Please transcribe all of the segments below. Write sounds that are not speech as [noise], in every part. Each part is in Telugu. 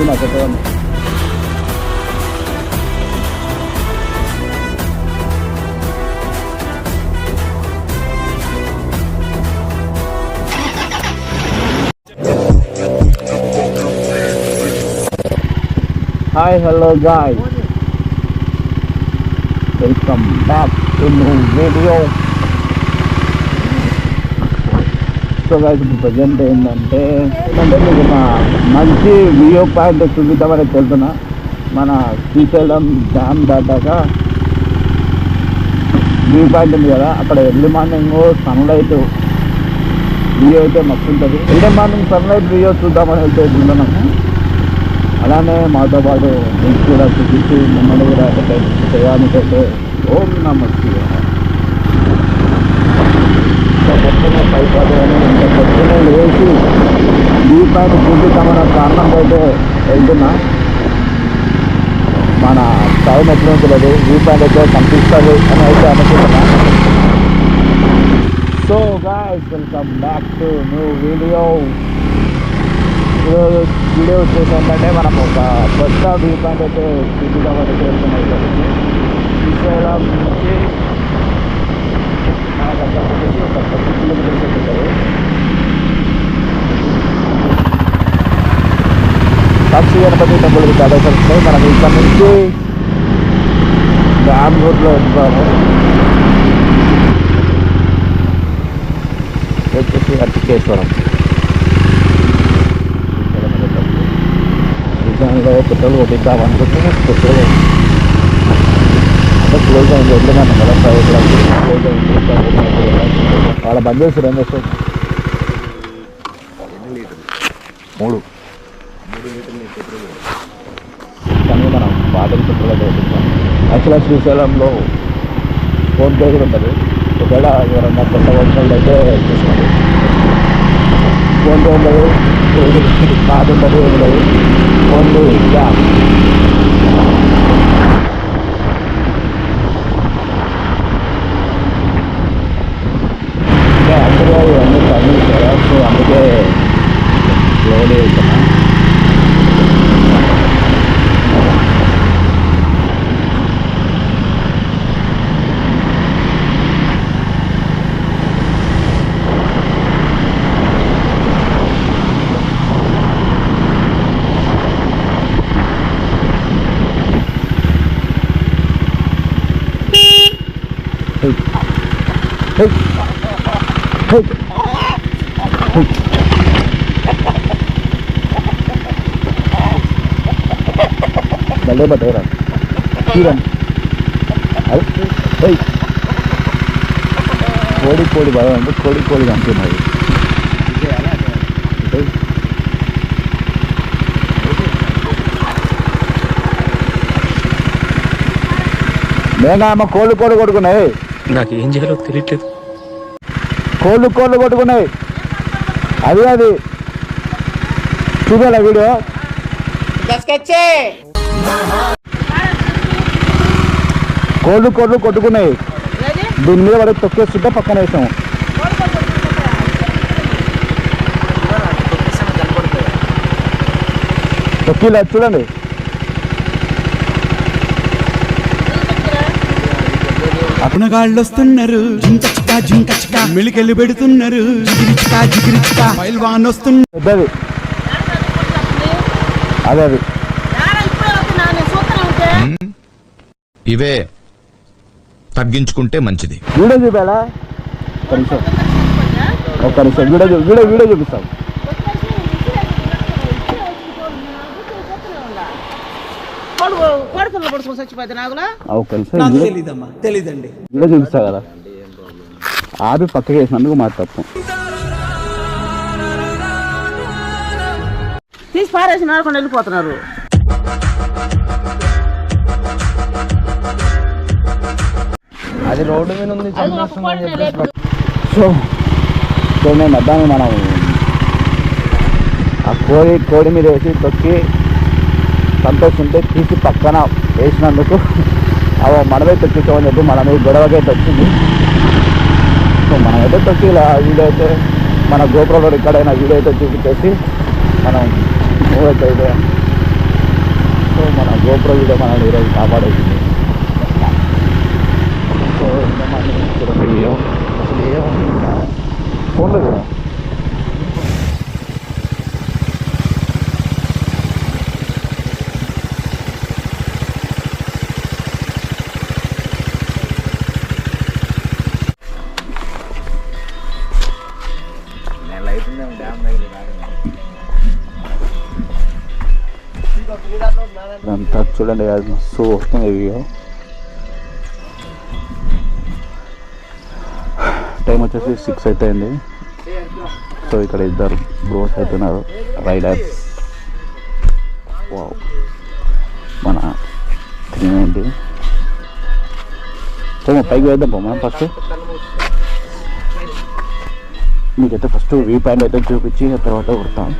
వస్తున్నా చెప్పండి hi hello guy welcome back to new video so guys ఇప్పుడు ప్రజెంట్ ఏంటంటే అంటే మీకు ఒక మంచి వ్యూ పాయింట్ చూపిద్దామని వెళ్తున్నా. మన శ్రీశైలం డ్యామ్ దాటాక వ్యూ పాయింట్ ఉంది కదా అక్కడ ఎర్లీ మార్నింగ్ సన్లైట్ వ్యూ అయితే మస్తు ఉంటుంది. ఎర్లీ మార్నింగ్ సన్లైట్ వ్యూ చూద్దామని వెళ్తే వెళ్తున్నాము అలానే మాతో పాటు మీకు కూడా చూపించి మిమ్మల్ని కూడా చేయడానికి అయితే ఓం నమస్తే శివాయ. సో పొద్దున్నే పైపాటు ఇంకా పొద్దున్నే లేచి ఈ పాయింట్ చూపిద్దామన్న కారణంతో అయితే వెళ్తున్నా. మన టైం ఎట్లా ఉంటుంది ఈ అయితే కనిపిస్తుంది అని అయితే అనుకుంటున్నా. So guys welcome back to new video ఈరోజు వీడియో వచ్చేసి ఏంటంటే మనం ఒక కొత్త వ్యూ పాయింట్ అయితే చూపిద్దామని చేస్తున్నాయి శ్రీశైలం నుంచి మనకు అక్కడ వచ్చేసి ఒక పది కిలోమీటర్స్ ఉంటుంది సాక్షి గణపతి టెంపుల్కి దాటేసరికి మనం ఇక్కడ నుంచి డ్యామ్ రోడ్లో వెళ్తాము వచ్చేసి అర్తికేశ్వరం నిజంగా పెట్రోల్ కొట్టిద్దాం అనుకుంటే పెట్రోల్ అంటే క్లోజ్ అయింది. వెళ్ళినాను కదా ప్రైవేట్ క్లోజ్ అయింది? వాళ్ళ బంద్ చేస్తారు? ఏం చేస్తారు మూడు. కానీ మనం బాటల్ పెట్రోల్ కొట్టిద్దాం యాక్చువల్గా శ్రీశైలంలో ఫోన్పే కూడా ఉంటుంది. ఒకవేళ ఎవరన్నా కొత్త వర్షాలు అయితే చూసుకోండి. ఫోన్పే [laughs] ఉండదు కార్డు ఉండదు. ఏమి లేదు ఓన్లీ గ్యాస్ అంటే యాక్చువల్గా ఇవన్నీ పని కదా సో అందుకే స్లోలీ వెళ్తున్నా Hey. Hey. Hey. Hey. మళ్ళీ పట్టేరా తీరం అది hey. కోడి కోడి బాగా అంటే కోడి కోడి అంటున్నది Hey. మేఘా అమ్మ కోళ్ళు కోడి కొట్టుకున్నాయి నాకు ఏం చేయాలో తెలియట్లేదు కోళ్ళు కోళ్ళు కొట్టుకున్నాయి. అది అది. చూడాల వీడియో? కోళ్ళు కోళ్ళు కొట్టుకున్నాయి. దీని మీద పడి తొక్కేస్తుంటే పక్కన వేసాము తొక్కిలా చూడండి. అపనగాళ్ళు వస్తున్నారు జింకచికా జింకచికా మిళికెళ్ళి పెడుతున్నారు. జిగిరిచికా జిగిరిచికా పైల్వాన్ వస్తున్నారు అదే అది. ఇవే తగ్గించుకుంటే మంచిది. వీడియో చూపాలా? ఒక నిమిషం. వీడియో వీడియో వీడియో చూపిస్తాం. నాగులా? నాకు తెలీదమ్మా తెలీదండి. చూపిస్తా కదా. ఆపి పక్కకి వేసినందుకు మా తప్పు. తీసి పారేసి నడకుండా వెళ్ళిపోతున్నారు. అది రోడ్డు మీద ఉంది. సో సో మేము అద్దాన్ని మనం ఆ కోడి కోడి మీద వేసి తొక్కి సంతోషింటే తీసి పక్కన వేసినందుకు అవ మనమే తొక్కించామని చెప్పి మన మీద గొడవకైతే వచ్చింది సో మనమైతే తొక్కి ఇలా వీడియో అయితే మన గోపురంలో ఎక్కడైనా వీడియో అయితే చూపించేసి మనం మూవ్ అయితే సో మన గోపురం వీడియో మనల్ని ఈరోజు కాపాడేసింది. సో ఇంతమంది ఫోన్లో కూడా అంతా చూడండి guys, మస్తు వస్తుంది వ్యూ టైం వచ్చేసి సిక్స్ అయిపోయింది. సో ఇక్కడ ఇద్దరు బ్రోస్ అవుతున్నారు రైడర్స్ వావ్ మన త్రీ ఏంటి? పోమా పైకి వేద్దాం పోమా ఫస్ట్ మీకైతే ఫస్ట్ వ్యూ పాయింట్ అయితే చూపించి ఆ తర్వాత కొడతాం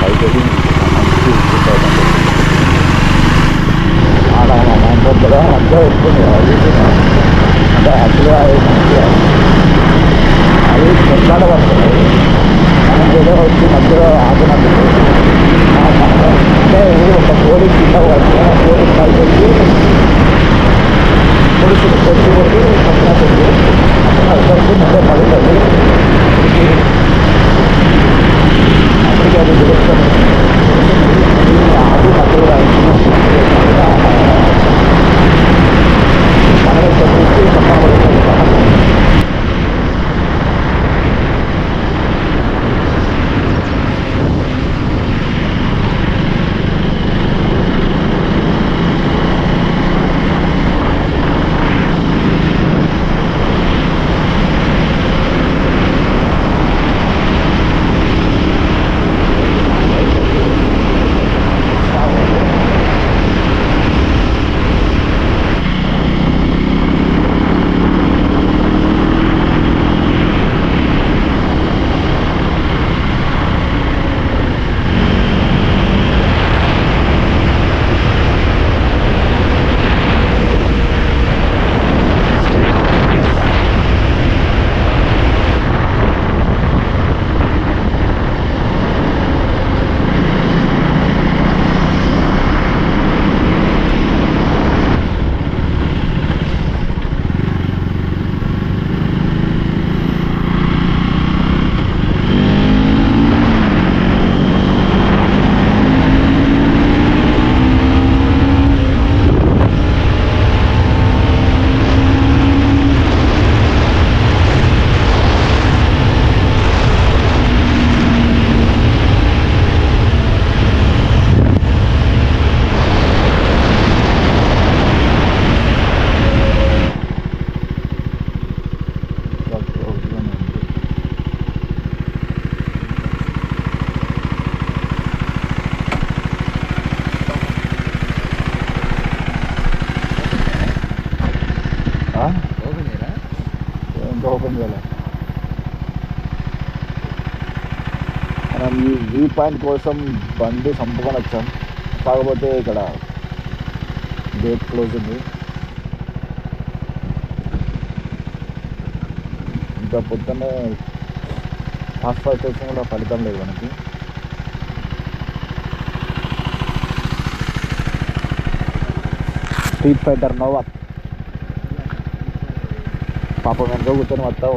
పైకి వెళ్ళి మంచి view point ఉంది. ఆడ మా మైండ్ కూడా వస్తుంది అది అంటే యాక్చువల్గా అది మంచిగా అది కొట్లాడ పడుతుంది మనం ఏదో వచ్చి మధ్యలో ఆగినట్టు అంటే ఒక కోడి కింద పడుతుంది ఇంకా మనం ఈ వ్యూ పాయింట్ కోసం బండి సంపుకొని వచ్చాం. కాకపోతే ఇక్కడ గేట్ క్లోజ్ ఉంది. ఇంకా పొద్దున్నే హాస్పిటల్ చేసిన కూడా ఫలితం లేదు మనకి. స్ట్రీట్ ఫైటర్ నోవా పాపం వెనక కూర్చొని మొత్తం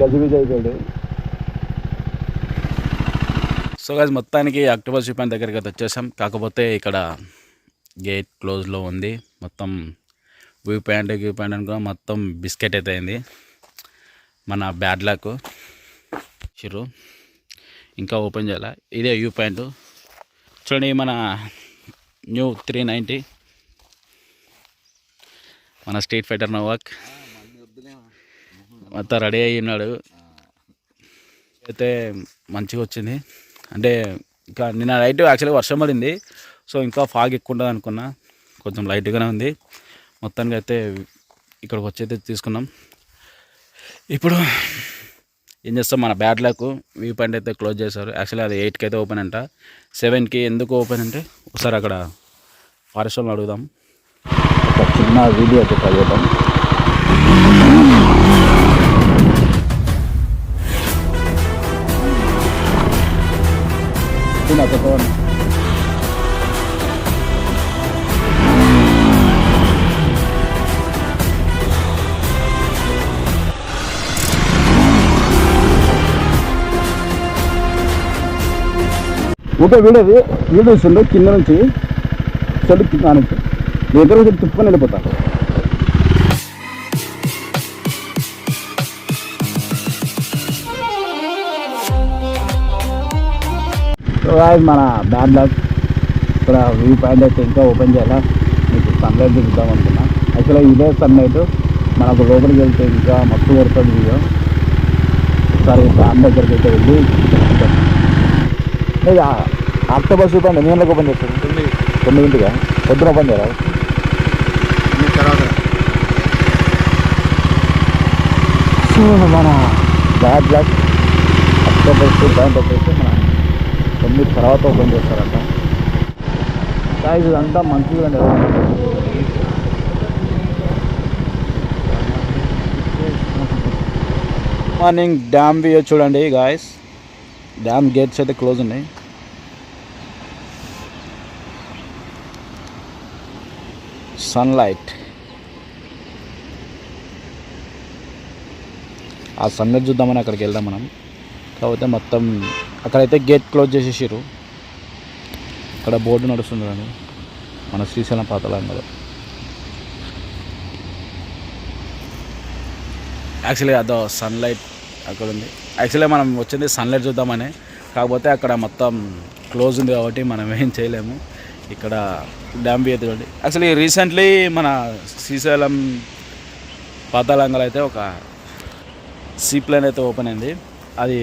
గజిబిజి అయిపోయాడు. సో గాజ్ మొత్తానికి అక్టోబర్ చూపాన్ దగ్గరికి అయితే వచ్చేసాం. కాకపోతే ఇక్కడ గేట్ క్లోజ్లో ఉంది. మొత్తం వ్యూ పాయింట్ వ్యూ పాయింట్ అనుకో మొత్తం బిస్కెట్ అయితే అయింది. మన బ్యాడ్ లక్ చిరు ఇంకా ఓపెన్ చేయాలి? ఇదే వ్యూ పాయింట్ చూడండి మన న్యూ త్రీ నైంటీ మన స్ట్రీట్ ఫైటర్ నోవాక్. మొత్తం రెడీ అయ్యి ఉన్నాడు. అయితే మంచిగా వచ్చింది. అంటే ఇంకా నిన్న నైట్ యాక్చువల్గా వర్షం పడింది. సో ఇంకా ఫాగ్ ఎక్కువ ఉంటుంది అనుకున్నా. కొంచెం లైట్గానే ఉంది. మొత్తానికి అయితే ఇక్కడికి వచ్చి అయితే తీసుకున్నాం. ఇప్పుడు ఏం చేస్తాం? మన బ్యాడ్ లక్ వ్యూ పాయింట్ అయితే క్లోజ్ చేశారు. యాక్చువల్లీ అది ఎయిట్కి అయితే ఓపెన్ అంట. సెవెన్కి ఎందుకు ఓపెన్ అంటే ఒకసారి అక్కడ ఫారెస్ట్ వాళ్ళని అడుగుదాం. చిన్న వీడియో చెప్పగలం చెప్పండి ఒక వీడియో వీడియోస్ ఉండే కింద నుంచి చెడు కింద నుంచి దగ్గర నుంచి తిప్పుకొని వెళ్ళిపోతా సో guys, మన బ్యాడ్ లక్ ఇక్కడ వ్యూ పాయింట్ అయితే ఇంకా ఓపెన్ చేయాలా? మీకు సన్లైట్ దిగుతాం అనుకున్నా. యాక్చువల్గా ఇదే సన్లైట్ మనకు లోపలికి వెళ్తే ఇంకా మస్తు కొడుతుంది వీడియో. ఒకసారి ఫ్యాన్ దగ్గరికి అయితే వెళ్ళి అక్టోబర్ చూపండి ఎన్ని గంటలకు ఓపెన్ చేస్తారు? తొమ్మిదింటిగా పొద్దున ఓపెన్ చేయరా సో మన bad block October two point వచ్చేసి మన తొమ్మిది తర్వాత ఓపెన్ చేస్తారట. గాయస్ ఇదంతా మంచిగా అండి మార్నింగ్ డ్యామ్ వ్యూ చూడండి గాయస్ డ్యామ్ గేట్స్ అయితే క్లోజ్ ఉన్నాయి. సన్లైట్ ఆ సన్లైట్ చూద్దామని అక్కడికి వెళ్దాం మనం. కాకపోతే మొత్తం అక్కడైతే గేట్ క్లోజ్ చేసేసారు అక్కడ బోర్డు నడుస్తుంది మన శ్రీశైలం పాతలంగలో యాక్చువల్లీ అదో సన్లైట్ అక్కడ ఉంది. యాక్చువల్లీ మనం వచ్చింది సన్లైట్ చూద్దామని. కాకపోతే అక్కడ మొత్తం క్లోజ్ ఉంది కాబట్టి మనం ఏం చేయలేము. ఇక్కడ డ్యామ్ వ్యూ చూడండి. యాక్చువల్లీ రీసెంట్లీ మన శ్రీశైలం పాతాళంగల్ అయితే ఒక సీ ప్లేన్ అయితే ఓపెన్ అయింది. అది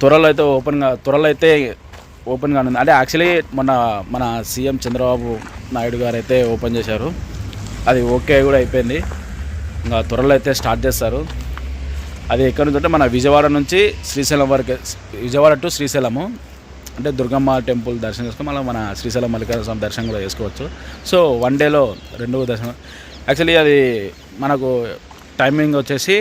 త్వరలో అయితే ఓపెన్గా త్వరలో అయితే ఓపెన్గా ఉంది అంటే యాక్చువల్లీ మన మన సీఎం చంద్రబాబు నాయుడు గారు అయితే ఓపెన్ చేశారు. అది ఓకే కూడా అయిపోయింది. ఇంకా త్వరలో అయితే స్టార్ట్ చేస్తారు. అది ఎక్కడి నుంచి అంటే మన విజయవాడ నుంచి శ్రీశైలం వరకు విజయవాడ టు శ్రీశైలము. అంటే దుర్గమ్మ టెంపుల్ దర్శనం చేసుకుని మళ్ళీ మన శ్రీశైలం మల్లికార్జున స్వామి దర్శనం కూడా చేసుకోవచ్చు. సో వన్ డేలో రెండు దర్శనం. యాక్చువల్లీ అది మనకు టైమింగ్ వచ్చేసి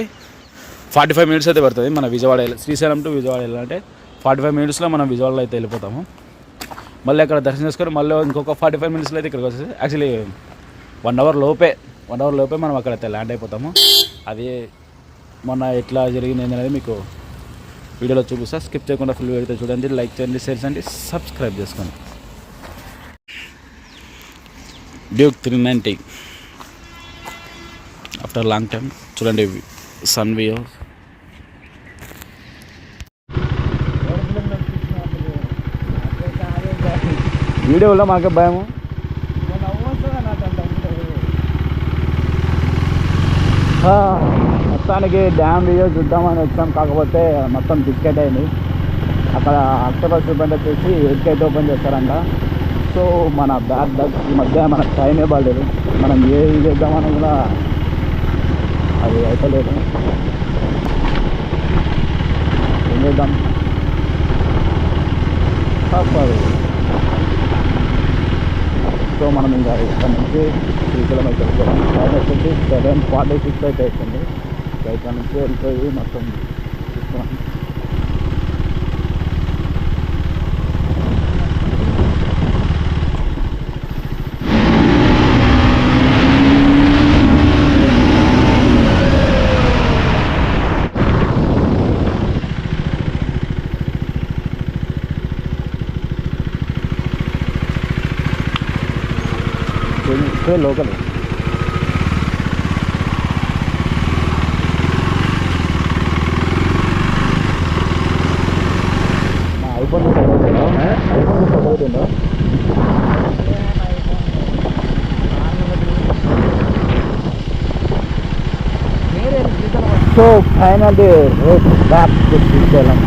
ఫార్టీ ఫైవ్ మినిట్స్ అయితే పడుతుంది మన విజయవాడ శ్రీశైలం టు విజయవాడ వెళ్ళాలంటే ఫార్టీ ఫైవ్ మినిట్స్లో మనం విజయవాడలో అయితే వెళ్ళిపోతాము. మళ్ళీ అక్కడ దర్శనం చేసుకొని మళ్ళీ ఇంకొక ఫార్టీ ఫైవ్ మినిట్స్లో అయితే ఇక్కడికి వచ్చేసి యాక్చువల్లీ వన్ అవర్ లోపే వన్ అవర్ లోపే మనం అక్కడైతే ల్యాండ్ అయిపోతాము. అది మొన్న ఎట్లా జరిగింది అనేది మీకు వీడియోలో చూపిస్తా. స్కిప్ చేయకుండా ఫుల్ వీడియో చూడండి లైక్ చేయండి షేర్ చేయండి సబ్స్క్రైబ్ చేసుకోండి. Duke three ninety after long time చూడండి సన్ వ్యూ వీడియోలో మాకే భయము? మొత్తానికి డ్యామ్ వీడియో చూద్దామని వచ్చాం కాకపోతే మొత్తం టికెట్ అయింది. అక్కడ అక్టోబర్ చూపెంట్ వచ్చేసి ఎయిట్ ఓపెన్ చేస్తారంట. సో మన బ్యాడ్ లక్ ఈ మధ్య మనకు టైమే పడలేదు మనం ఏ చేద్దామని కూడా అది అయిపోలేదు. ఏం చేద్దాం తప్పదు సో మనం ఇంకా ఇక్కడ నుంచి శ్రీశైలం అయితే టైం వచ్చేసి సెవెన్ ఫార్టీ సిక్స్ అయితే అవుతుంది ఇక్కడ నుంచి వెళ్ళిపోయి మొత్తం ఇక్కడే local. IPhone iPhone చదువుతుందా so final road back Srisailam